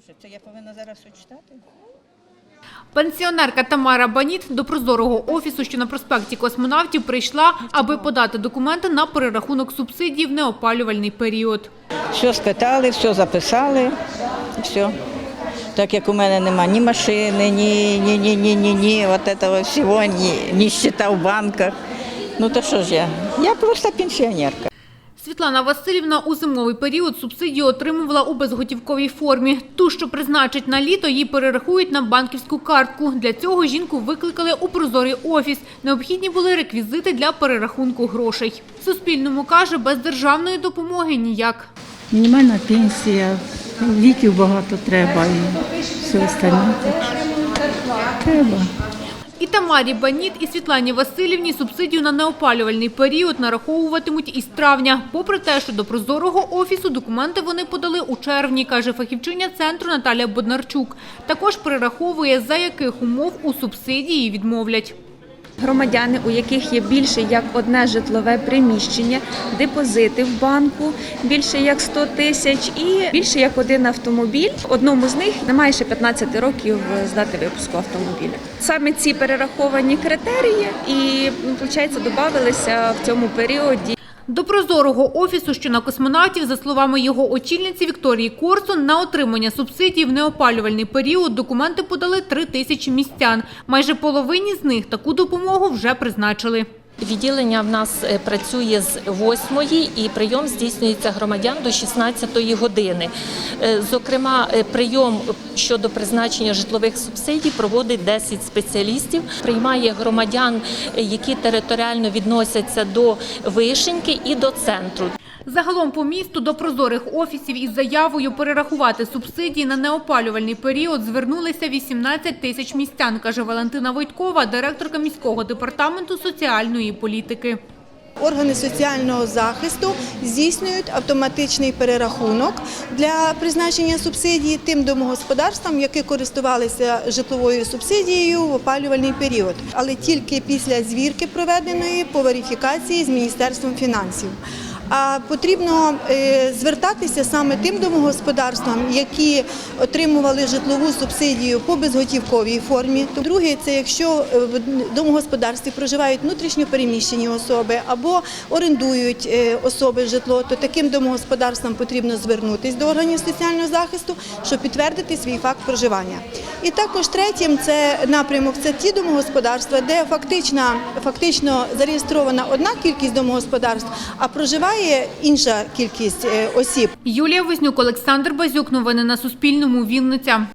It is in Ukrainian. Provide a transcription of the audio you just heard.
Боже, це я повинна зараз все читати? Пенсіонерка Тамара Баніт до прозорого офісу, що на проспекті космонавтів, прийшла, аби подати документи на перерахунок субсидій в неопалювальний період. Все скатали, все записали, все. Так як у мене нема ні машини, ні, ні, ні, ні, ні, ні, от цього всього, ні, ні щита в банках. Ну то що ж я? Я просто пенсіонерка. Світлана Васильівна у зимовий період субсидію отримувала у безготівковій формі. Ту, що призначить на літо, їй перерахують на банківську картку. Для цього жінку викликали у прозорий офіс. Необхідні були реквізити для перерахунку грошей. Суспільному каже, без державної допомоги ніяк. Мінімальна пенсія, ліків багато треба і все остальне. Треба. І Тамарі Баніт, і Світлані Васильівні субсидію на неопалювальний період нараховуватимуть із травня. Попри те, що до прозорого офісу документи вони подали у червні, каже фахівчиня центру Наталія Боднарчук. Також перераховує, за яких умов у субсидії відмовлять. Громадяни, у яких є більше як одне житлове приміщення, депозити в банку більше як 100 тисяч і більше як один автомобіль. Одному з них немає ще 15 років здати випуску автомобіля. Саме ці перераховані критерії і виходить, додавалися в цьому періоді. До прозорого офісу, що на космонавтів, за словами його очільниці Вікторії Корсун, на отримання субсидій в неопалювальний період документи подали три тисячі містян. Майже половині з них таку допомогу вже призначили. Відділення в нас е, працює з 8 і прийом здійснюється громадян до 16 години. Е, Зокрема, е, прийом щодо призначення житлових субсидій проводить 10 спеціалістів. Приймає громадян, які територіально відносяться до вишеньки і до центру. Загалом по місту до прозорих офісів із заявою перерахувати субсидії на неопалювальний період звернулися 18 тисяч містян, каже Валентина Войткова, директорка міського департаменту соціальної політики. Органи соціального захисту здійснюють автоматичний перерахунок для призначення субсидії тим домогосподарствам, які користувалися житловою субсидією в опалювальний період, але тільки після звірки проведеної по верифікації з Міністерством фінансів. А потрібно е, звертатися саме тим домогосподарствам, які отримували житлову субсидію по безготівковій формі. Друге, це якщо е, в домогосподарстві проживають внутрішньо переміщені особи або орендують е, особи житло, то таким домогосподарствам потрібно звернутися до органів соціального захисту, щоб підтвердити свій факт проживання. І також третім це напрямок це ті домогосподарства, де фактично, фактично зареєстрована одна кількість домогосподарств, а проживає інша кількість е, осіб. Юлія Вознюк, Олександр Базюк. Новини на Суспільному. Вінниця.